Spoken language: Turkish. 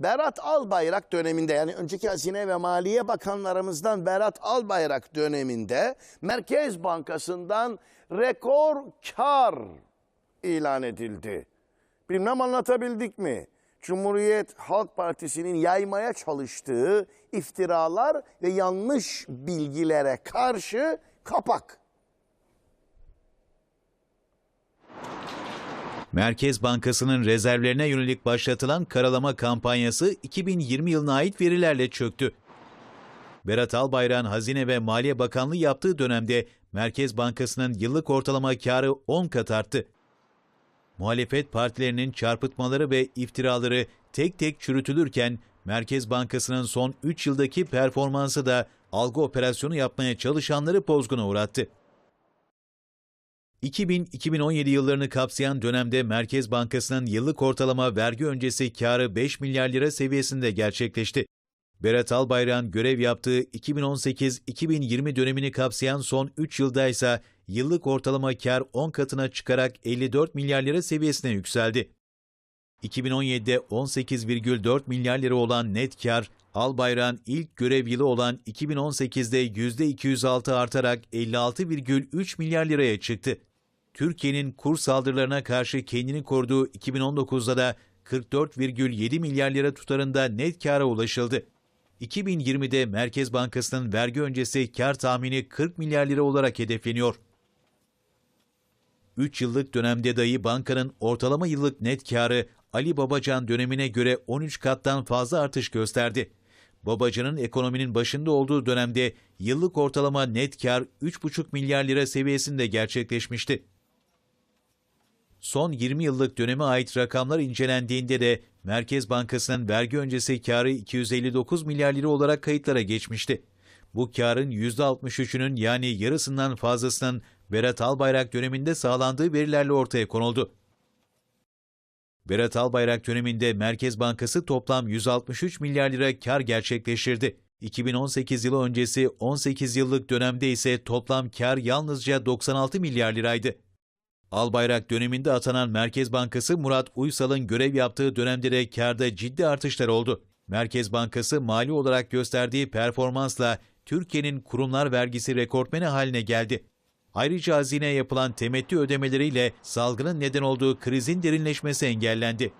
Berat Albayrak döneminde yani önceki Hazine ve Maliye Bakanlarımızdan Berat Albayrak döneminde Merkez Bankası'ndan rekor kar ilan edildi. Bilmem anlatabildik mi? Cumhuriyet Halk Partisi'nin yaymaya çalıştığı iftiralar ve yanlış bilgilere karşı kapak. Merkez Bankası'nın rezervlerine yönelik başlatılan karalama kampanyası 2020 yılına ait verilerle çöktü. Berat Albayrak'ın Hazine ve Maliye Bakanlığı yaptığı dönemde Merkez Bankası'nın yıllık ortalama karı 10 kat arttı. Muhalefet partilerinin çarpıtmaları ve iftiraları tek tek çürütülürken Merkez Bankası'nın son 3 yıldaki performansı da algı operasyonu yapmaya çalışanları pozguna uğrattı. 2000-2017 yıllarını kapsayan dönemde Merkez Bankası'nın yıllık ortalama vergi öncesi karı 5 milyar lira seviyesinde gerçekleşti. Berat Albayrak'ın görev yaptığı 2018-2020 dönemini kapsayan son 3 yılda ise yıllık ortalama kar 10 katına çıkarak 54 milyar lira seviyesine yükseldi. 2017'de 18,4 milyar lira olan net kar, Albayrak'ın ilk görev yılı olan 2018'de %206 artarak 56,3 milyar liraya çıktı. Türkiye'nin kur saldırılarına karşı kendini koruduğu 2019'da da 44,7 milyar lira tutarında net kâra ulaşıldı. 2020'de Merkez Bankası'nın vergi öncesi kar tahmini 40 milyar lira olarak hedefleniyor. 3 yıllık dönemde dahi bankanın ortalama yıllık net karı Ali Babacan dönemine göre 13 kattan fazla artış gösterdi. Babacan'ın ekonominin başında olduğu dönemde yıllık ortalama net kar 3,5 milyar lira seviyesinde gerçekleşmişti. Son 20 yıllık döneme ait rakamlar incelendiğinde de Merkez Bankası'nın vergi öncesi karı 259 milyar lira olarak kayıtlara geçmişti. Bu karın %63'ünün yani yarısından fazlasının Berat Albayrak döneminde sağlandığı verilerle ortaya konuldu. Berat Albayrak döneminde Merkez Bankası toplam 163 milyar lira kar gerçekleştirdi. 2018 yılı öncesi 18 yıllık dönemde ise toplam kar yalnızca 96 milyar liraydı. Albayrak döneminde atanan Merkez Bankası Murat Uysal'ın görev yaptığı dönemde de karda ciddi artışlar oldu. Merkez Bankası mali olarak gösterdiği performansla Türkiye'nin kurumlar vergisi rekortmeni haline geldi. Ayrıca hazineye yapılan temettü ödemeleriyle salgının neden olduğu krizin derinleşmesi engellendi.